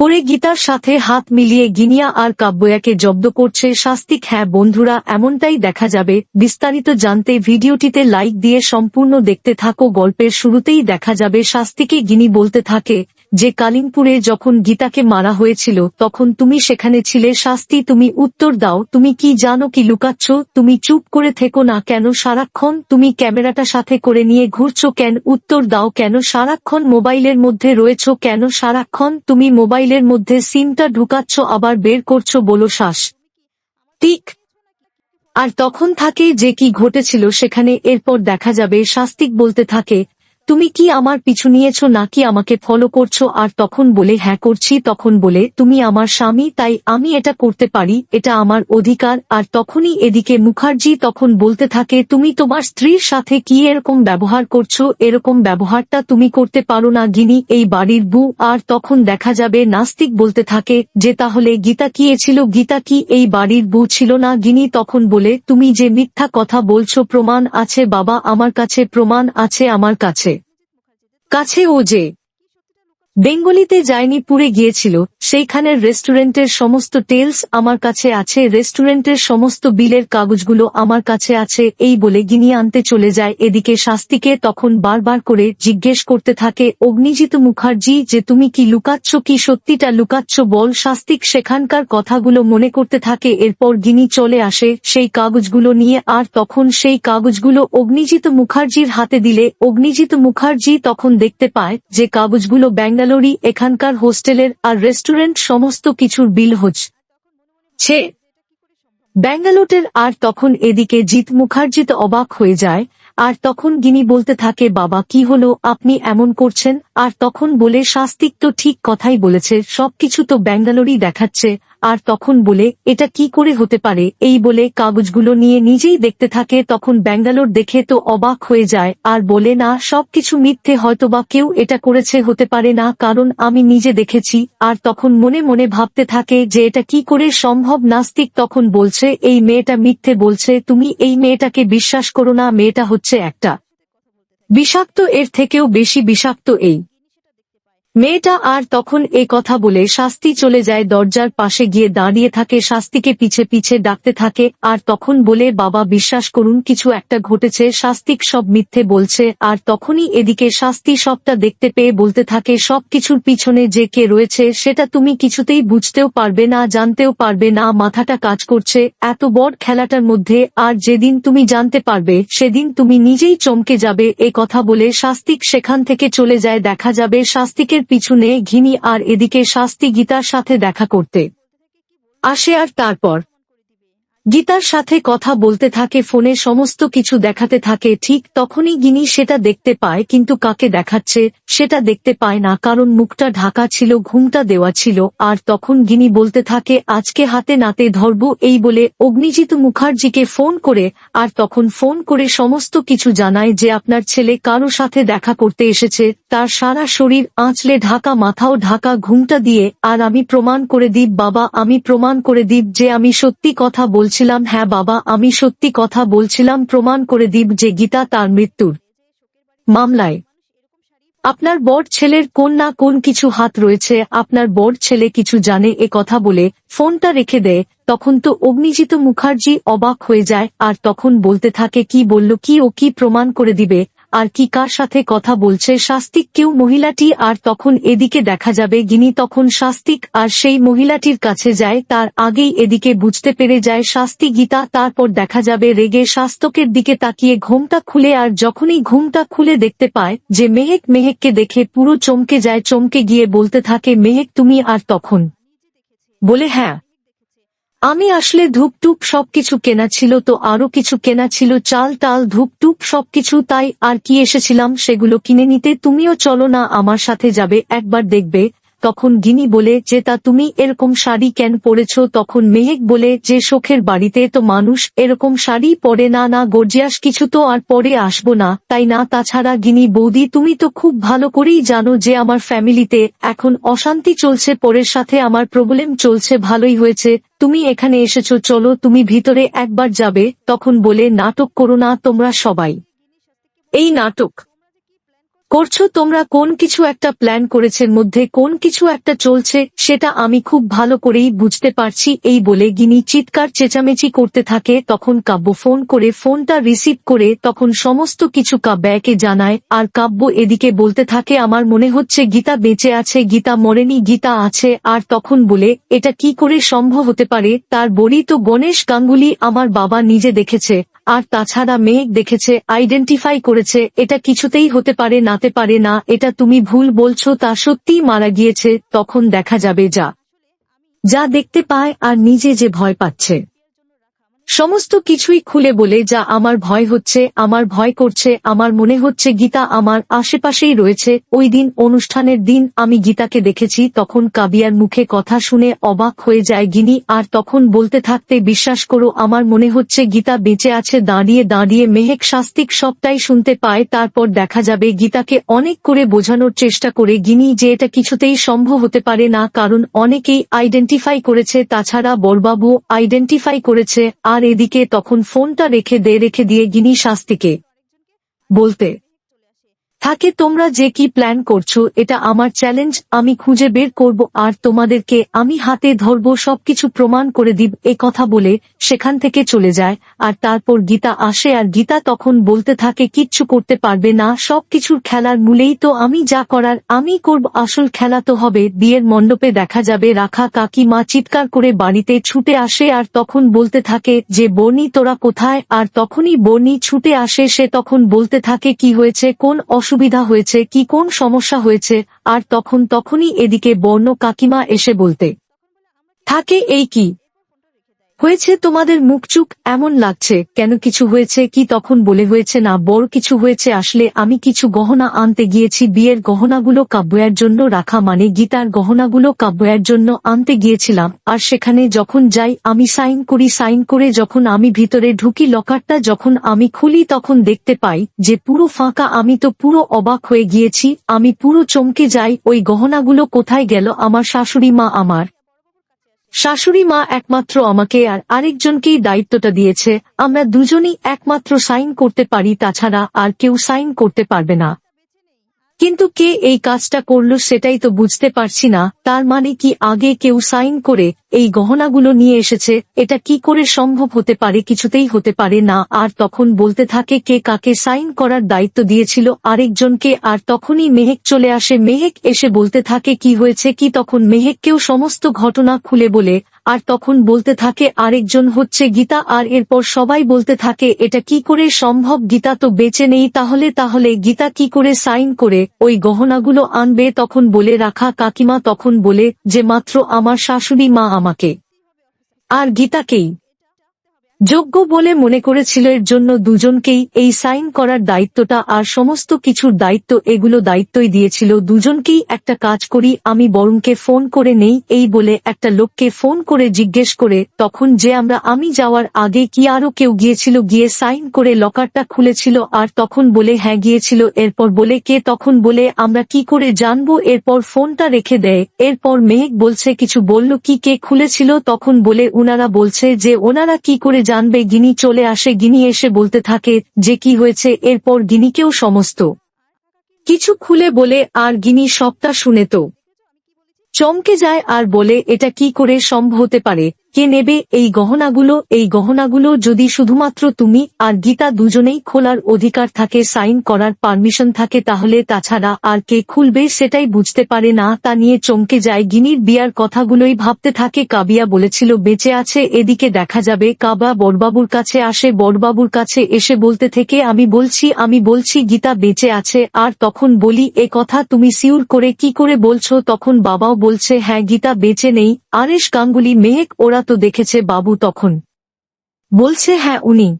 করে গীতার সাথে হাত মিলিয়ে গিনিয়া আর কাব্যয়াকে জব্দ করছে শাস্তিক হ্যাঁ বন্ধুরা, এমনটাই দেখা যাবে। বিস্তারিত জানতে ভিডিওটিতে লাইক দিয়ে সম্পূর্ণ দেখতে থাকো। গল্পের শুরুতেই দেখা যাবে শাস্তিকে গিনি বলতে থাকে। যে কালিমপুরে যখন গীতাকে মারা হয়েছিল, তখন তুমি সেখানে ছিলে, শাস্তি তুমি উত্তর দাও, তুমি কি জানো কি লুকাচ্ছ, তুমি চুপ করে থেকো না কেন, সারাক্ষণ তুমি ক্যামেরাটা সাথে করে নিয়ে ঘুরছো কেন, উত্তর দাও কেন, সারাক্ষণ মোবাইলের মধ্যে রয়েছ কেন, সারাক্ষণ তুমি মোবাইলের মধ্যে সিমটা ঢুকাচ্ছ, আবার বের করছ, বলো শ্বাস। ঠিক। আর তখন থাকে যে কি ঘটেছিল, সেখানে এরপর দেখা যাবে, শাস্তিক বলতে থাকে তুমি কি আমার পিছু নিয়েছো নাকি আমাকে ফলো করছ? আর তখন বলে হ্যাঁ করছি। তখন বলে, তুমি আমার স্বামী, তাই আমি এটা করতে পারি, এটা আমার অধিকার। আর তখনই এদিকে মুখার্জি তখন বলতে থাকে, তুমি তোমার স্ত্রীর সাথে কি এরকম ব্যবহার করছ? এরকম ব্যবহারটা তুমি করতে পারো না গিনি, এই বাড়ির বউ। আর তখন দেখা যাবে, নাস্তিক বলতে থাকে, যে তাহলে গীতা কি ছিল? গীতা কি এই বাড়ির বউ ছিল না? গিনি তখন বলে, তুমি যে মিথ্যা কথা বলছো, প্রমাণ আছে বাবা, আমার কাছে প্রমাণ আছে, আমার কাছে। কাছে ও যে বেঙ্গলিতে যায়নি পুরে গিয়েছিল, সেইখানের রেস্টুরেন্টের সমস্ত টেলস আমার কাছে আছে, রেস্টুরেন্টের সমস্ত বিলের কাগজগুলো আমার কাছে আছে, এই বলে গিনি আনতে চলে যায়। এদিকে শাস্তিকে তখন বারবার করে জিজ্ঞেস করতে থাকে, অগ্নিজিৎ মুখার্জি, যে তুমি কি লুকাচ্ছ, কি সত্যিটা লুকাচ্ছ বল। শাস্তিক সেখানকার কথাগুলো মনে করতে থাকে, এরপর গিনি চলে আসে, সেই কাগজগুলো নিয়ে, আর তখন সেই কাগজগুলো অগ্নিজিৎ মুখার্জির হাতে দিলে। অগ্নিজিৎ মুখার্জি তখন দেখতে পায়, যে কাগজগুলো ব্যাঙ্গালোরি এখানকার হোস্টেলের আর রেস্টুরেন্ট সমস্ত কিছুর বিল হচ্ছে ব্যাঙ্গালোটের আর তখন এদিকে জিৎ মুখার্জি অবাক হয়ে যায়, আর তখন গিনি বলতে থাকে, বাবা, কি হলো? আপনি এমন করছেন? আর তখন বলে, শাস্তিক তো ঠিক কথাই বলেছে, সবকিছু তো ব্যাঙ্গালোরই দেখাচ্ছে। আর তখন বলে, এটা কি করে হতে পারে? এই বলে কাগজগুলো নিয়ে নিজেই দেখতে থাকে, তখন ব্যাঙ্গালোর দেখে তো অবাক হয়ে যায়, আর বলে, না, সবকিছু মিথ্যে, হয়তোবা কেউ এটা করেছে, হতে পারে না, কারণ আমি নিজে দেখেছি। আর তখন মনে মনে ভাবতে থাকে যে, এটা কি করে সম্ভব? নাস্তিক তখন বলছে, এই মেয়েটা মিথ্যে বলছে, তুমি এই মেয়েটাকে বিশ্বাস করো না, মেয়েটা হচ্ছে একটা বিষাক্ত, এর থেকেও বেশি বিষাক্ত এই মেয়েটা আর তখন এ কথা বলে শাস্তি চলে যায় দরজার পাশে গিয়ে দাঁড়িয়ে থাকে, শাস্তিকে পিছে পিছে ডাকতে থাকে, আর তখন বলে, বাবা, বিশ্বাস করুন, কিছু একটা ঘটেছে, শাস্তিক সব মিথ্যে বলছে। আর তখনই এদিকে শাস্তি সবটা দেখতে পেয়ে বলতে থাকে, সব কিছুর পিছনে যে কে রয়েছে, সেটা তুমি কিছুতেই বুঝতেও পারবে না, জানতেও পারবে না, মাথাটা কাজ করছে। এত বড় খেলাটার মধ্যে আর যেদিন তুমি জানতে পারবে, সেদিন তুমি নিজেই চমকে যাবে। এ কথা বলে শাস্তিক সেখান থেকে চলে যায়, দেখা যাবে শাস্তিকের পিছনে ঘিনি আর এদিকে শাস্তি গীতার সাথে দেখা করতে। আসে আর তারপর। গীতার সাথে কথা বলতে থাকে, ফোনে সমস্ত কিছু দেখাতে থাকে, ঠিক তখনই গিনি সেটা দেখতে পায়, কিন্তু কাকে দেখাচ্ছে, সেটা দেখতে পায় না, কারণ মুখটা ঢাকা ছিল, ঘুমটা দেওয়া ছিল, আর তখন গিনি বলতে থাকে, আজকে হাতে নাতে ধরব এই বলে অগ্নিজিৎ মুখার্জিকে ফোন করে, আর তখন ফোন করে সমস্ত কিছু জানায় যে আপনার ছেলে কারও সাথে দেখা করতে এসেছে, তার সারা শরীর আঁচলে ঢাকা, মাথাও ঢাকা, ঘুমটা দিয়ে, আর আমি প্রমাণ করে দিব বাবা, আমি প্রমাণ করে দিব যে আমি সত্যি কথা বলছিলাম হ্যাঁ বাবা, আমি সত্যি কথা বলছিলাম, প্রমাণ করে দিব যে গীতা তার মৃত্যুর মামলায়। আপনার বর ছেলের কোন না কোন কিছু হাত রয়েছে, আপনার বর ছেলে কিছু জানে, এ কথা বলে ফোনটা রেখে দেয়, তখন তো অগ্নিজিত মুখার্জি অবাক হয়ে যায়, আর তখন বলতে থাকে, কি বলল, কি ও কি প্রমাণ করে দিবে আর কি কার সাথে কথা বলছে? শাস্তিক কেউ মহিলাটি আর তখন এদিকে দেখা যাবে গিনি। তখন শাস্তিক আর সেই মহিলাটির কাছে যায়, তার আগেই এদিকে বুঝতে পেরে যায় শাস্তি গীতা। তারপর দেখা যাবে রেগে শাস্তকের দিকে তাকিয়ে ঘুমটা খুলে আর যখনই ঘুমটা খুলে দেখতে পায় যে মেহেক মেহেককে দেখে পুরো চমকে যায়। চমকে গিয়ে বলতে থাকে, মেহেক, তুমি আর তখন? বলে হ্যাঁ। আমি আসলে ধূপটুপ সবকিছু কেনা ছিল তো আরও কিছু কেনা ছিল, চাল টাল ধূপটুপ সবকিছু, তাই আর কি এসেছিলাম সেগুলো কিনে নিতে। তুমিও চলো না, আমার সাথে যাবে, একবার দেখবে। তখন গিনি বলে, যে তা তুমি এরকম শাড়ি কেন পরেছ? তখন মেহেক বলে, যে শোকের বাড়িতে তো মানুষ এরকম শাড়ি পরে না না গর্জিয়াস কিছু তো আর পরে আসব না, তাই না? তাছাড়া গিনি, বৌদি, তুমি তো খুব ভালো করেই জানো যে আমার ফ্যামিলিতে এখন অশান্তি চলছে, পরের সাথে আমার প্রবলেম চলছে, ভালোই হয়েছে, তুমি এখানে এসেছ, চলো তুমি ভিতরে একবার যাবে? তখন বলে, নাটক করো না তোমরা সবাই। এই নাটক করছ? তোমরা কোন কিছু একটা প্ল্যান করেছেন, মধ্যে কোন কিছু একটা চলছে, সেটা আমি খুব ভালো করেই বুঝতে পারছি, এই বলে গিনি চিৎকার চেঁচামেচি করতে থাকে, তখন কাব্য ফোন করে ফোনটা রিসিভ করে, তখন সমস্ত কিছু কাব্যাকে জানায়, আর কাব্য এদিকে বলতে থাকে, আমার মনে হচ্ছে গীতা বেঁচে আছে, গীতা মরেনি, গীতা আছে। আর তখন বলে, এটা কি করে সম্ভব হতে পারে? তার বলি তো গণেশ গাঙ্গুলি আমার বাবা নিজে দেখেছে। আর তাছাড়া মেঘ দেখেছে আইডেন্টিফাই করেছে, এটা কিছুতেই হতে পারে, নাতে পারে না, এটা তুমি ভুল বলছো, তা সত্যিই মারা গিয়েছে, তখন দেখা যাবে যা। যা দেখতে পায় আর নিজে যে ভয় পাচ্ছে। সমস্ত কিছুই খুলে বলে, যা আমার ভয় হচ্ছে, আমার ভয় করছে, আমার মনে হচ্ছে গীতা আমার আশেপাশেই রয়েছে। ওই দিন অনুষ্ঠানের দিন আমি গীতাকে দেখেছি, তখন কাবিয়ার মুখে কথা শুনে অবাক হয়ে যায় গিনি, আর তখন বলতে থাকতে বিশ্বাস করো, আমার মনে হচ্ছে গীতা বেঁচে আছে, দাঁড়িয়ে দাঁড়িয়ে মেহেক শাস্তিক সবটাই শুনতে পায়, তারপর দেখা যাবে গীতাকে অনেক করে বোঝানোর চেষ্টা করে। গিনি যে এটা কিছুতেই সম্ভব হতে পারে না, কারণ অনেকেই আইডেন্টিফাই করেছে, তাছাড়া বড়বাবু আইডেন্টিফাই করেছে, আর এদিকে তখন ফোনটা রেখে দে রেখে দিয়ে গিনি শাস্তিকে বলতে থাকে তোমরা যে কি প্ল্যান করছ, এটা আমার চ্যালেঞ্জ আমি খুঁজে বের করব, আর তোমাদেরকে আমি হাতে ধরব সবকিছু প্রমাণ করে দিব, এ কথা বলে সেখান থেকে চলে যায়, আর তারপর গীতা আসে, আর গীতা তখন বলতে থাকে, কিচ্ছু করতে পারবে না, সবকিছুর খেলার মূলেই তো আমি যা করার, আমি করব, আসল খেলা তো হবে, বিয়ের মণ্ডপে দেখা যাবে, রাখা কাকিমা চিৎকার করে বাড়িতে ছুটে আসে, আর তখন বলতে থাকে যে, বর্ণি, তোরা কোথায়? আর তখনই বর্ণি ছুটে আসে, সে তখন বলতে থাকে, কি হয়েছে? কোন অসুবিধা হয়েছে, কি কোন সমস্যা হয়েছে, আর তখন তখনই এদিকে বর্ণ কাকিমা এসে বলতে, থাকে এই কি? হয়েছে তোমাদের মুখচুক এমন লাগছে, কেন কিছু হয়েছে, কি তখন বলে হয়েছে না, বড় কিছু হয়েছে, আসলে আমি কিছু গহনা আনতে গিয়েছি, বিয়ের গহনাগুলো কাব্যয়ের জন্য রাখা মানে গীতার গহনাগুলো কাব্যয়ের জন্য আনতে গিয়েছিলাম, আর সেখানে যখন যাই, আমি সাইন করি, সাইন করে যখন আমি ভিতরে ঢুকি, লকারটা যখন আমি খুলি তখন দেখতে পাই যে পুরো ফাঁকা, আমি তো পুরো অবাক হয়ে গিয়েছি, আমি পুরো চমকে যাই, ওই গহনাগুলো কোথায় গেল, আমার শাশুড়ি মা আমার শাশুড়ি মা একমাত্র আমাকে আর আরেকজনকেই দায়িত্বটা দিয়েছে, আমরা দুজনই একমাত্র সাইন করতে পারি, তাছাড়া আর কেউ সাইন করতে পারবে না। কিন্তু কে এই কাজটা করল সেটাই তো বুঝতে পারছি না, তার মানে কি আগে কেউ সাইন করে এই গহনাগুলো নিয়ে এসেছে, এটা কি করে সম্ভব হতে পারে কিছুতেই হতে পারে না, আর তখন বলতে থাকে কে কাকে সাইন করার দায়িত্ব দিয়েছিল আরেকজনকে, আর তখনই মেহেক চলে আসে, মেহেক এসে বলতে থাকে কি হয়েছে, কি তখন মেহেককেও সমস্ত ঘটনা খুলে বলে আর তখন বলতে থাকে, আরেকজন হচ্ছে গীতা। আর এরপর সবাই বলতে থাকে, এটা কি করে সম্ভব? গীতা তো বেঁচে নেই, তাহলে তাহলে গীতা কি করে সাইন করে ওই গহনাগুলো আনবে? তখন বলে, রাখা কাকিমা তখন বলে যে, মাত্র আমার শাশুড়ি মা আমাকে। আর গীতাকেই যোগ্য বলে মনে করেছিল এর জন্য দুজনকেই এই সাইন করার দায়িত্বটা আর সমস্ত কিছুর দায়িত্ব এগুলো দায়িত্বই দিয়েছিল। দুজনকেই একটা কাজ করি, আমি বরুণকে ফোন করে নেই, এই বলে একটা লোককে ফোন করে জিজ্ঞেস করে, তখন যে আমরা, আমি যাওয়ার আগে কি আরও কেউ গিয়েছিল? গিয়ে সাইন করে লকারটা খুলেছিল আর তখন বলে হ্যাঁ গিয়েছিল। এরপর বলে, কে তখন বলে, আমরা কি করে জানব? এরপর ফোনটা রেখে দেয়। এরপর মেহেক বলছে, কিছু বলল, কি কে খুলেছিল? তখন বলে, উনারা বলছে যে, ওনারা কি করে জানবে গিনি চলে আসে, গিনি এসে বলতে থাকে যে কি হয়েছে, এরপর গিনিকেও সমস্ত কিছু খুলে বলে, আর গিনি সবটা শুনে তো চমকে যায় আর বলে, এটা কি করে সম্ভব হতে পারে? কে নেবে এই গহনাগুলো? এই গহনাগুলো যদি শুধুমাত্র তুমি আর গীতা দুজনেই খোলার অধিকার থাকে, সাইন করার পারমিশন থাকে, তাহলে তাছাড়া আর কে খুলবে সেটাই বুঝতে পারে না। তা নিয়ে চমকে যায় গিনির বিয়ার কথাগুলোই ভাবতে থাকে। কাবিয়া বলেছিল, বেঁচে আছে, এদিকে দেখা যাবে। কাবা বড়বাবুর কাছে আসে বড়বাবুর কাছে এসে বলতে থেকে, আমি বলছি আমি বলছি, গীতা বেঁচে আছে। আর তখন বলি, এ কথা তুমি সিউর করে কি করে বলছো? তখন বাবাও বলছে হ্যাঁ গীতা বেঁচে নেই। আরেশ গাঙ্গুলি মেহেক ওরা তো দেখেছে বাবু তখন। বলছে হ্যাঁ উনি।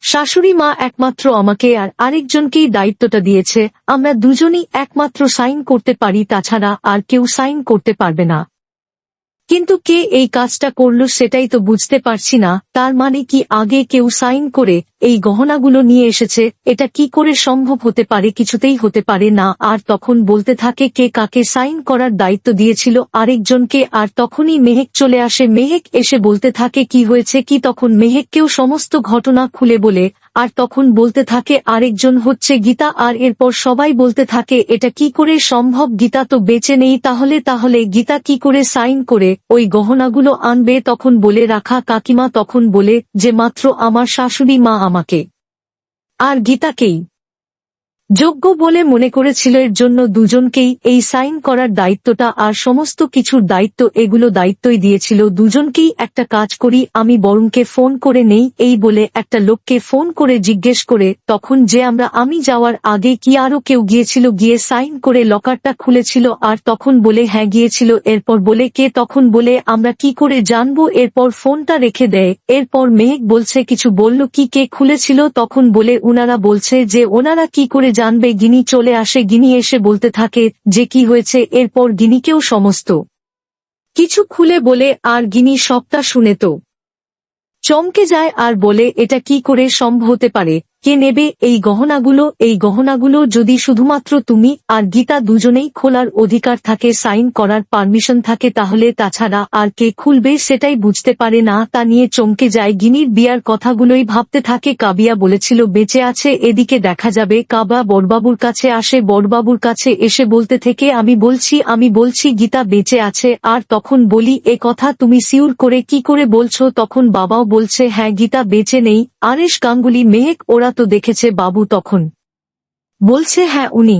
শাশুড়ি মা একমাত্র আমাকে আর আরেকজনকেই দায়িত্বটা দিয়েছে। আমরা দুজনই একমাত্র সাইন করতে পারি, তাছাড়া আর কেউ সাইন করতে পারবে না। কিন্তু কে এই কাজটা করল সেটাই তো বুঝতে পারছি না, তার মানে কি আগে কেউ সাইন করে এই গহনাগুলো নিয়ে এসেছে, এটা কি করে সম্ভব হতে পারে কিছুতেই হতে পারে না, আর তখন বলতে থাকে কে কাকে সাইন করার দায়িত্ব দিয়েছিল আরেকজনকে, আর তখনই মেহেক চলে আসে, মেহেক এসে বলতে থাকে কি হয়েছে কি তখন মেহেককেও সমস্ত ঘটনা খুলে বলে আর তখন বলতে থাকে, আরেকজন হচ্ছে গীতা, আর এরপর সবাই বলতে থাকে, এটা কি করে সম্ভব? গীতা তো বেঁচে নেই, তাহলে তাহলে গীতা কি করে সাইন করে ওই গহনাগুলো আনবে? তখন বলে, রাখা কাকিমা তখন বলে, যে মাত্র আমার শাশুড়ি মা আমাকে। আর গীতাকেই যোগ্য বলে মনে করেছিল এর জন্য দুজনকেই এই সাইন করার দায়িত্বটা আর সমস্ত কিছুর দায়িত্ব এগুলো দায়িত্বই দিয়েছিল। দুজনকেই একটা কাজ করি, আমি বরুণকে ফোন করে নেই, এই বলে একটা লোককে ফোন করে জিজ্ঞেস করে, তখন যে আমরা আমি যাওয়ার আগে কি আরও কেউ গিয়েছিল? গিয়ে সাইন করে লকারটা খুলেছিল আর তখন বলে হ্যাঁ গিয়েছিল। এরপর বলে, কে? তখন বলে, আমরা কি করে জানব? এরপর ফোনটা রেখে দেয়। এরপর মেহেক বলছে, কিছু বলল কি? কে খুলেছিল? তখন বলে, উনারা বলছে যে, ওনারা কি করে জানবে গিনি চলে আসে, গিনি এসে বলতে থাকে যে কি হয়েছে, এরপর গিনিকেও সমস্ত কিছু খুলে বলে, আর গিনি সবটা শুনে তো চমকে যায় আর বলে, এটা কি করে সম্ভব হতে পারে? কে নেবে এই গহনাগুলো? এই গহনাগুলো যদি শুধুমাত্র তুমি আর গীতা দুজনেই খোলার অধিকার থাকে, সাইন করার পারমিশন থাকে, তাহলে তাছাড়া আর কে খুলবে সেটাই বুঝতে পারে না। তা নিয়ে চমকে যায় গিনির বিয়ার কথাগুলোই ভাবতে থাকে। কাবিয়া বলেছিল, বেঁচে আছে, এদিকে দেখা যাবে। কাবা বড়বাবুর কাছে আসে, বড়বাবুর কাছে এসে বলতে থেকে, আমি বলছি আমি বলছি, গীতা বেঁচে আছে। আর তখন বলি, এ কথা তুমি সিউর করে কি করে বলছো? তখন বাবাও বলছে হ্যাঁ গীতা বেঁচে নেই। আরেশ গাঙ্গুলি মেহেক ওরা তো দেখেছে বাবু তখন। বলছে হ্যাঁ উনি।